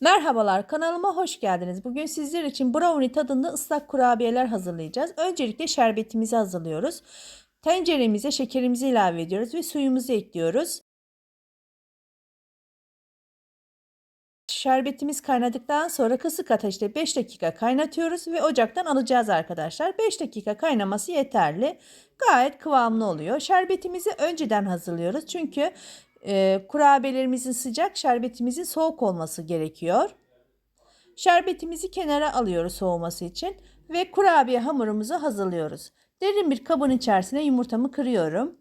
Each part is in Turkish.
Merhabalar kanalıma hoş geldiniz. Bugün sizler için brownie tadında ıslak kurabiyeler hazırlayacağız. Öncelikle şerbetimizi hazırlıyoruz. Tenceremize şekerimizi ilave ediyoruz ve suyumuzu ekliyoruz. Şerbetimiz kaynadıktan sonra kısık ateşte 5 dakika kaynatıyoruz ve ocaktan alacağız arkadaşlar. 5 dakika kaynaması yeterli. Gayet kıvamlı oluyor. Şerbetimizi önceden hazırlıyoruz. Çünkü e, kurabiyelerimizin sıcak, şerbetimizin soğuk olması gerekiyor. Şerbetimizi kenara alıyoruz soğuması için ve kurabiye hamurumuzu hazırlıyoruz. Derin bir kabın içerisine yumurtamı kırıyorum.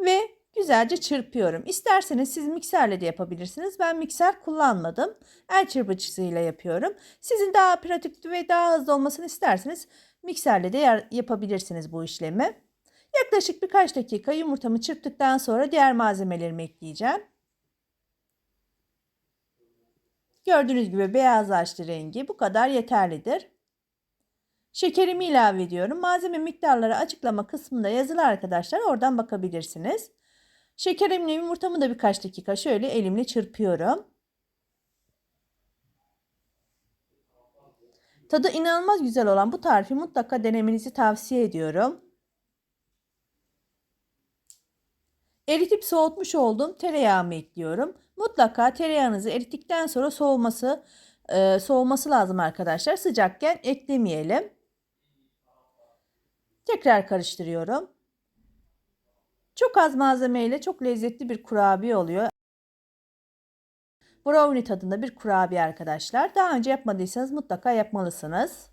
Ve güzelce çırpıyorum. İsterseniz siz mikserle de yapabilirsiniz. Ben mikser kullanmadım. El çırpıcısıyla yapıyorum. Sizin daha pratik ve daha hızlı olmasını isterseniz mikserle de yapabilirsiniz bu işlemi. Yaklaşık birkaç dakika yumurtamı çırptıktan sonra diğer malzemelerimi ekleyeceğim. Gördüğünüz gibi beyazlaştı rengi. Bu kadar yeterlidir. Şekerimi ilave ediyorum. Malzeme miktarları açıklama kısmında yazılı arkadaşlar. Oradan bakabilirsiniz. Şekerimle yumurtamı da birkaç dakika şöyle elimle çırpıyorum. Tadı inanılmaz güzel olan bu tarifi mutlaka denemenizi tavsiye ediyorum. Eritip soğutmuş olduğum tereyağımı ekliyorum. Mutlaka tereyağınızı erittikten sonra soğuması e, soğuması lazım arkadaşlar. Sıcakken eklemeyelim. Tekrar karıştırıyorum. Çok az malzemeyle çok lezzetli bir kurabiye oluyor. Brownie tadında bir kurabiye arkadaşlar. Daha önce yapmadıysanız mutlaka yapmalısınız.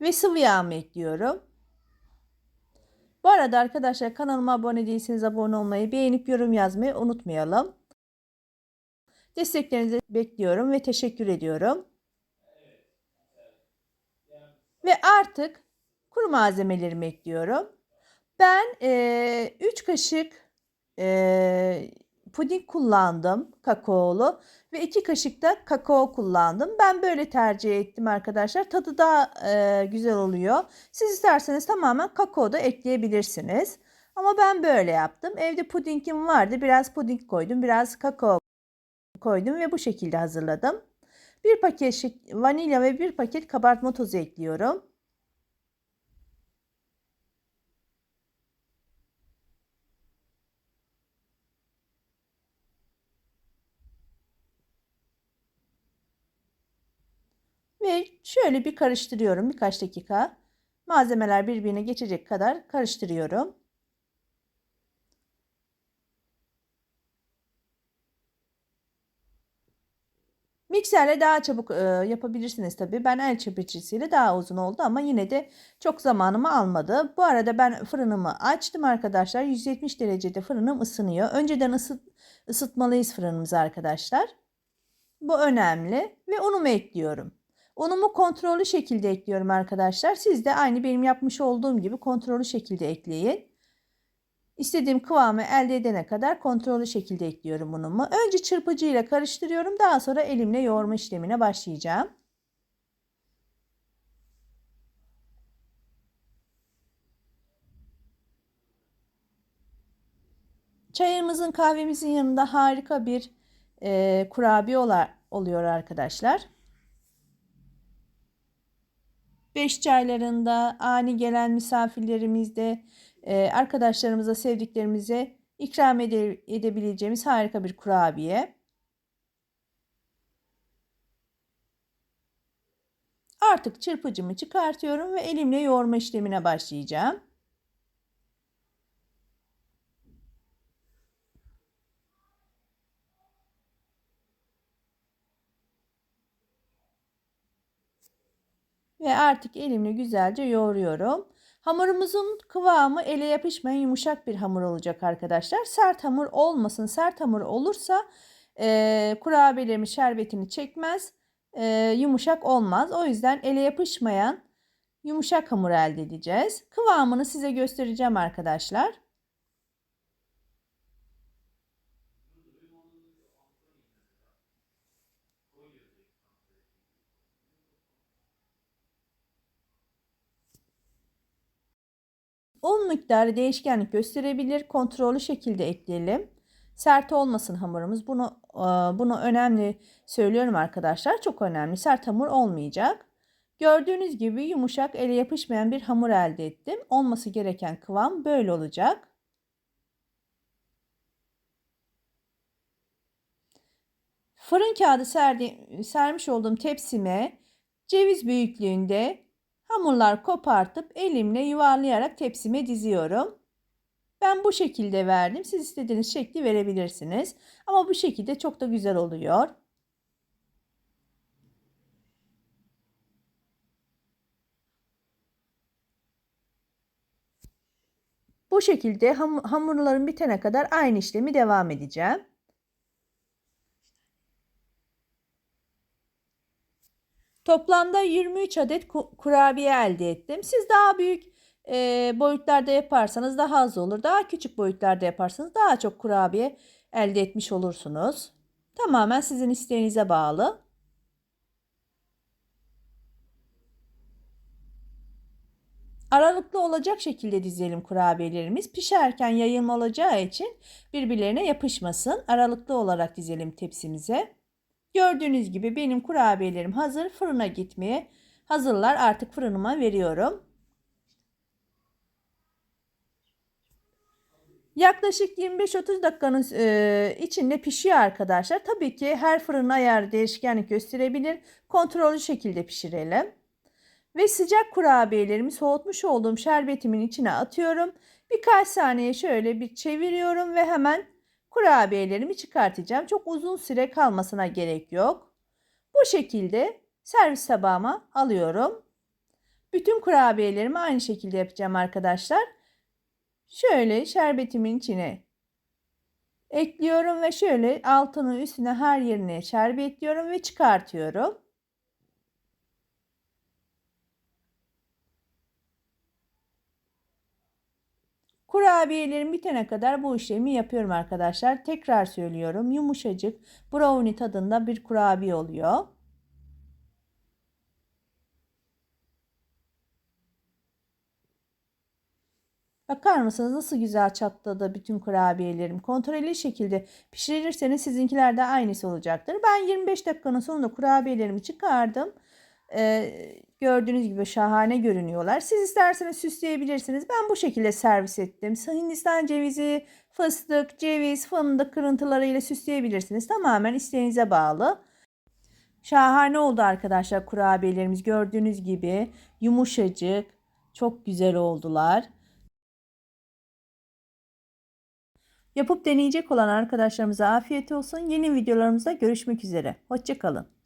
Ve sıvı yağımı ekliyorum. Bu arada arkadaşlar kanalıma abone değilseniz abone olmayı, beğenip yorum yazmayı unutmayalım. Desteklerinizi bekliyorum ve teşekkür ediyorum. Ve artık kuru malzemelerimi ekliyorum. Ben 3 e, kaşık e, puding kullandım kakaolu ve 2 kaşık da kakao kullandım. Ben böyle tercih ettim arkadaşlar. Tadı daha e, güzel oluyor. Siz isterseniz tamamen kakao da ekleyebilirsiniz. Ama ben böyle yaptım. Evde pudingim vardı. Biraz puding koydum. Biraz kakao koydum ve bu şekilde hazırladım. Bir paket vanilya ve bir paket kabartma tozu ekliyorum. Ve şöyle bir karıştırıyorum birkaç dakika. Malzemeler birbirine geçecek kadar karıştırıyorum. Mikserle daha çabuk e, yapabilirsiniz tabii. Ben el çırpıcısıyla daha uzun oldu ama yine de çok zamanımı almadı. Bu arada ben fırınımı açtım arkadaşlar. 170 derecede fırınım ısınıyor. Önceden ısıt, ısıtmalıyız fırınımızı arkadaşlar. Bu önemli ve unumu ekliyorum. Unumu kontrollü şekilde ekliyorum arkadaşlar. Siz de aynı benim yapmış olduğum gibi kontrollü şekilde ekleyin. İstediğim kıvamı elde edene kadar kontrollü şekilde ekliyorum unumu. Önce çırpıcı ile karıştırıyorum. Daha sonra elimle yoğurma işlemine başlayacağım. Çayımızın kahvemizin yanında harika bir e, kurabiye oluyor arkadaşlar. Beş çaylarında, ani gelen misafirlerimizde, e, arkadaşlarımıza, sevdiklerimize ikram ede edebileceğimiz harika bir kurabiye. Artık çırpıcımı çıkartıyorum ve elimle yoğurma işlemine başlayacağım. Ve artık elimle güzelce yoğuruyorum. Hamurumuzun kıvamı ele yapışmayan yumuşak bir hamur olacak arkadaşlar. Sert hamur olmasın. Sert hamur olursa e, kurabiyelerimiz şerbetini çekmez. E, yumuşak olmaz. O yüzden ele yapışmayan yumuşak hamur elde edeceğiz. Kıvamını size göstereceğim arkadaşlar. Un miktarı değişkenlik gösterebilir. Kontrollü şekilde ekleyelim. Sert olmasın hamurumuz. Bunu e, bunu önemli söylüyorum arkadaşlar. Çok önemli. Sert hamur olmayacak. Gördüğünüz gibi yumuşak ele yapışmayan bir hamur elde ettim. Olması gereken kıvam böyle olacak. Fırın kağıdı serdi, sermiş olduğum tepsime ceviz büyüklüğünde hamurlar kopartıp elimle yuvarlayarak tepsime diziyorum. Ben bu şekilde verdim. Siz istediğiniz şekli verebilirsiniz. Ama bu şekilde çok da güzel oluyor. Bu şekilde ham hamurların bitene kadar aynı işlemi devam edeceğim. Toplamda 23 adet kurabiye elde ettim. Siz daha büyük e, boyutlarda yaparsanız daha az olur. Daha küçük boyutlarda yaparsanız daha çok kurabiye elde etmiş olursunuz. Tamamen sizin isteğinize bağlı. Aralıklı olacak şekilde dizelim kurabiyelerimiz. Pişerken yayılma olacağı için birbirlerine yapışmasın. Aralıklı olarak dizelim tepsimize. Gördüğünüz gibi benim kurabiyelerim hazır. Fırına gitmeye hazırlar. Artık fırınıma veriyorum. Yaklaşık 25-30 dakikanın e, içinde pişiyor arkadaşlar. Tabii ki her fırın ayarı değişkenlik gösterebilir. Kontrollü şekilde pişirelim. Ve sıcak kurabiyelerimi soğutmuş olduğum şerbetimin içine atıyorum. Birkaç saniye şöyle bir çeviriyorum ve hemen kurabiyelerimi çıkartacağım. Çok uzun süre kalmasına gerek yok. Bu şekilde servis tabağıma alıyorum. Bütün kurabiyelerimi aynı şekilde yapacağım arkadaşlar. Şöyle şerbetimin içine ekliyorum ve şöyle altını üstüne her yerine şerbetliyorum ve çıkartıyorum. Kurabiyelerim bitene kadar bu işlemi yapıyorum arkadaşlar. Tekrar söylüyorum. Yumuşacık brownie tadında bir kurabiye oluyor. Bakar mısınız nasıl güzel çatladı bütün kurabiyelerim. Kontrollü şekilde pişirirseniz sizinkiler de aynısı olacaktır. Ben 25 dakikanın sonunda kurabiyelerimi çıkardım. Ee, gördüğünüz gibi şahane görünüyorlar. Siz isterseniz süsleyebilirsiniz. Ben bu şekilde servis ettim. Hindistan cevizi, fıstık, ceviz, fındık kırıntılarıyla süsleyebilirsiniz. Tamamen isteğinize bağlı. Şahane oldu arkadaşlar kurabiyelerimiz. Gördüğünüz gibi yumuşacık, çok güzel oldular. Yapıp deneyecek olan arkadaşlarımıza afiyet olsun. Yeni videolarımızda görüşmek üzere. Hoşçakalın.